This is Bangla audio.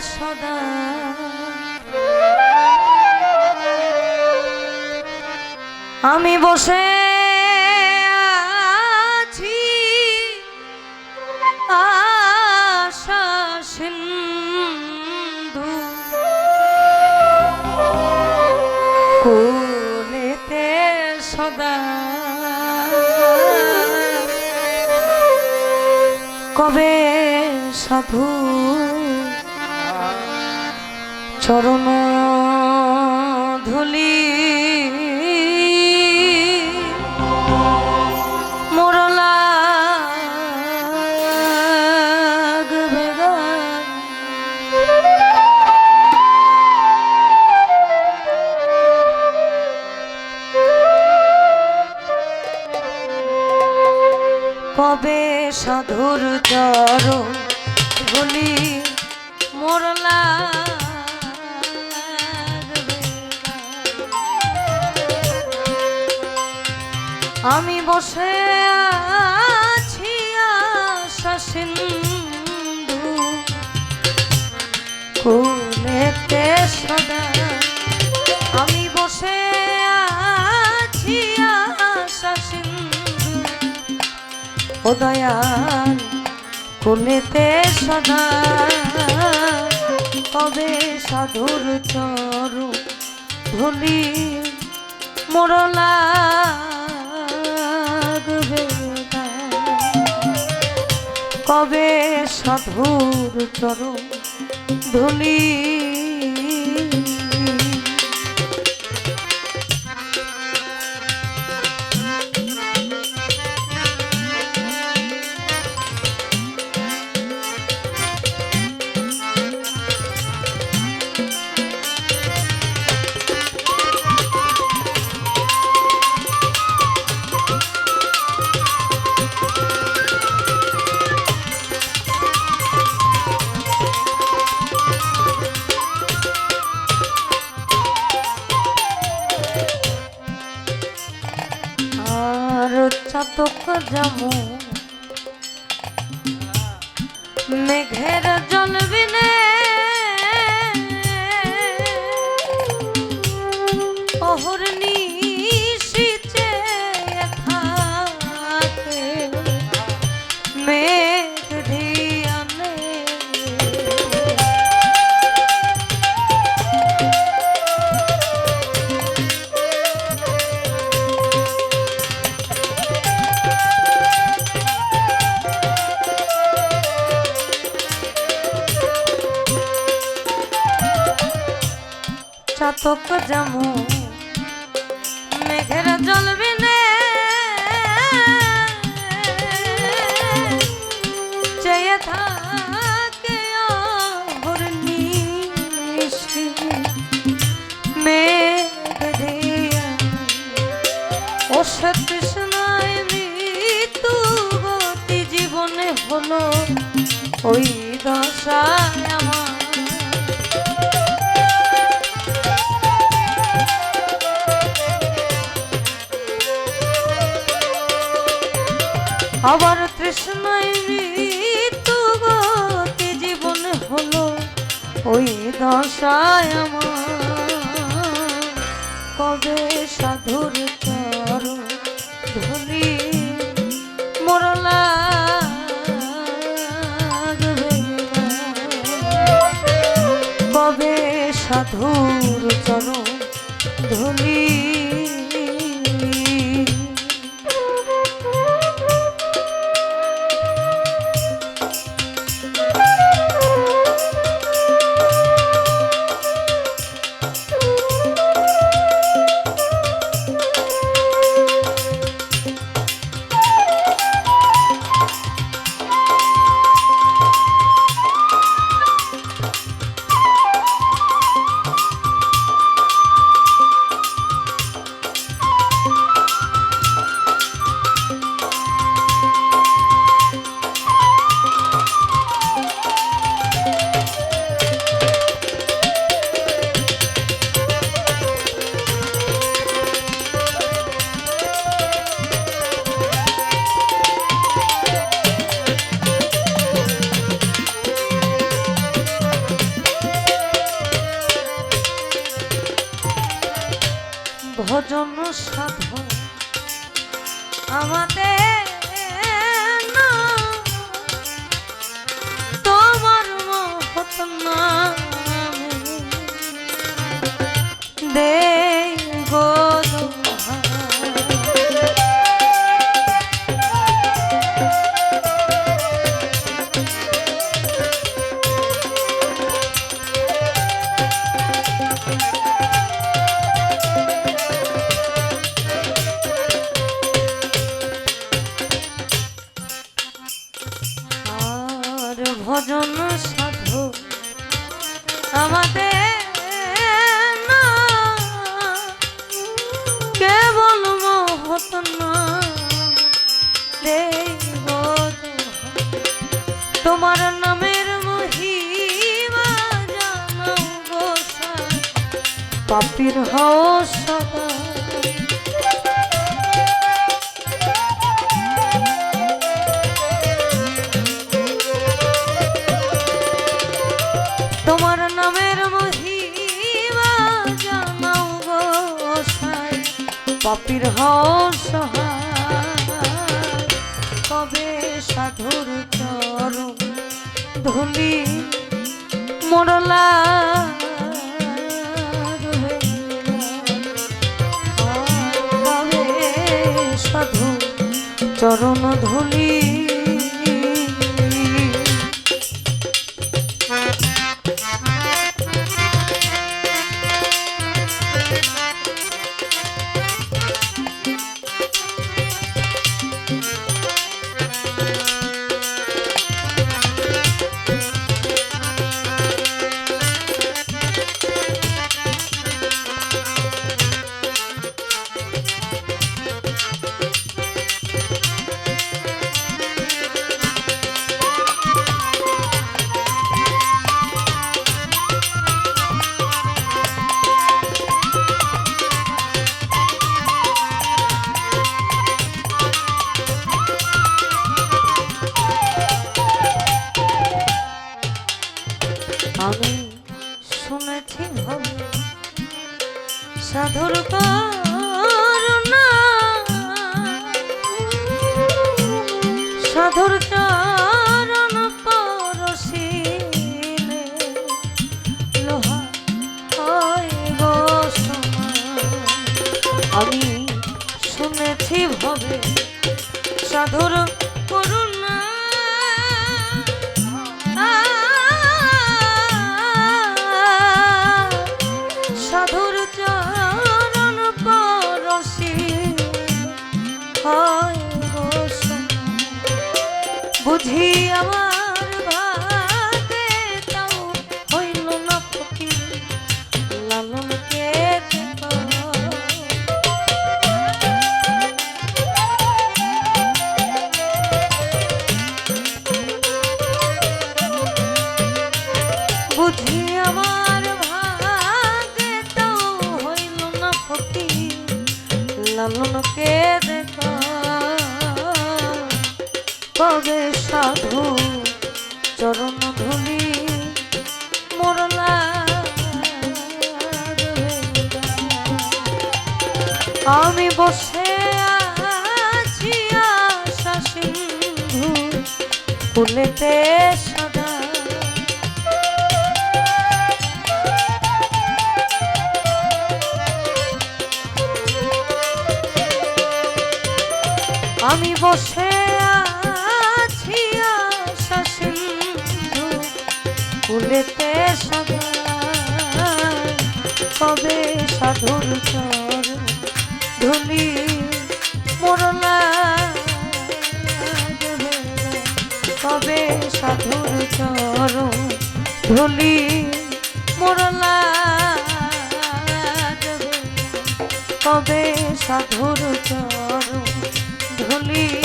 সদা। আমি বসে আছি। আশা সিন্ধু। কুলেতে সদা। কবে সাধু চরণ ধুলি কবে সাধুর চর বলি মোরলা? আমি বসে ও দয়াল কুলেতে সদা কবে সাধুর চর ধুলি মোরলা কবে সাধুর চর ধুলি চাতক জামু। মেঘের জল বিনে অহরনি থাকে মেঘ চাতক জামু। মেঘের জল বিনে। চেয়ে থাকে অহর্নিশি মেঘ দিয়া। ও সে তৃষ্ণায় মৃত্যু জীবনে হলো। ওই আবার তৃষ্ণায় মৃত্যু গতি জীবন হলো। ওই দশায় আমার। কবে সাধুর চর ধুলি মোরলা। কবে সাধুর চরণ ধুলি আমাদের না তোমার মহৎ নামে দেব দোহাই। ভজন সাধু। আমাদের কেবল মহত না। দেব তোমার। নামের মহিমা জানাও গোসাই পাপির হও সদা। পাপির হস কবে সাধুর চরণ ধুলি মরলা সাধু চরণ ধুলি সাধুর করুণা সাধুর চরণ পরশিলে লোহা। আমি শুনেছি ভবে সাধুর বুঝি আমার ভাগে তাও হইল না ফকির লালনকে দেখো বুঝি আমার ভাগে তো হইল না ফকি লালনকে দেখা কবে সাধু চরণ ধুলি মোরলা আমি বসে আছি আশা সিন্ধু কুলেতে সদা। আমি বসে কুলেতে সদা কবে সাধুর চর ধুলি মোরলা কবে সাধুর চর ধুলি